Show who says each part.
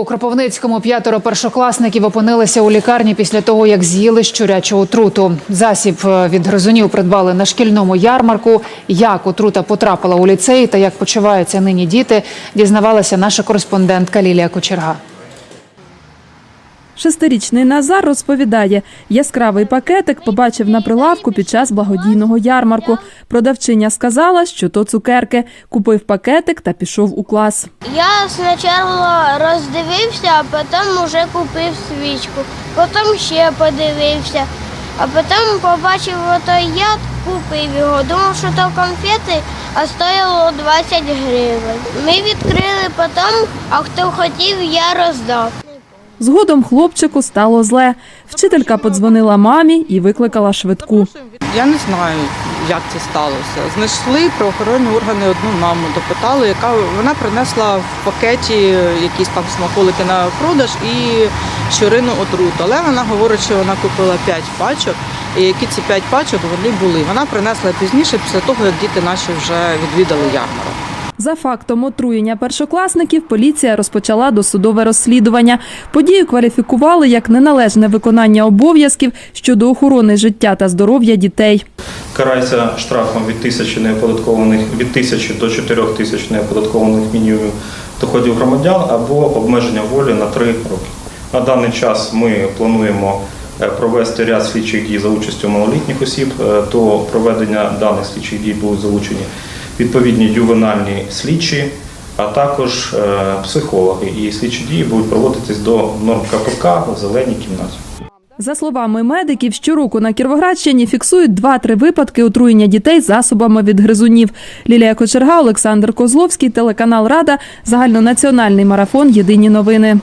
Speaker 1: У Кропивницькому п'ятеро першокласників опинилися у лікарні після того, як з'їли щурячу отруту. Засіб е, від гризунів придбали на шкільному ярмарку. Як отрута потрапила у ліцей та як почуваються нині діти, дізнавалася наша кореспондентка Лілія Кочерга.
Speaker 2: Шестирічний Назар розповідає, яскравий пакетик побачив на прилавку під час благодійного ярмарку. Продавчиня сказала, що то цукерки. Купив пакетик та пішов у клас.
Speaker 3: Я спочатку роздивився, а потім вже купив свічку. Потім ще подивився, а потім побачив отой яд, купив його. Думав, що то конфети, а стояло 20 гривень. Ми відкрили потім, а хто хотів, я роздав.
Speaker 2: Згодом хлопчику стало зле. Вчителька подзвонила мамі і викликала швидку.
Speaker 4: Я не знаю, як це сталося. Знайшли правоохоронні органи одну маму, допитали, яка вона принесла в пакеті якісь там смаколики на продаж і щурину отруту. Але вона говорить, що вона купила 5 пачок, і які ці 5 пачок вони були. Вона принесла пізніше, після того, як діти наші вже відвідали ярмарок.
Speaker 2: За фактом отруєння першокласників поліція розпочала досудове розслідування. Подію кваліфікували як неналежне виконання обов'язків щодо охорони життя та здоров'я дітей.
Speaker 5: карається штрафом від тисячі неоподаткованих від тисячі до чотирьох тисяч неоподаткованих мінімумів доходів громадян або обмеження волі на три роки. На даний час ми плануємо е, провести ряд слідчих дій за участю малолітніх осіб. Е, До проведення даних слідчих дій будуть залучені відповідні ювенальні слідчі, а також е, психологи. І слідчі дії будуть проводитись до норм КПК в зеленій кімнаті.
Speaker 2: За словами медиків, щороку на Кіровоградщині фіксують 2-3 випадки отруєння дітей засобами від гризунів. Лілія Кочерга, Олександр Козловський, телеканал Рада, загальнонаціональний марафон Єдині новини.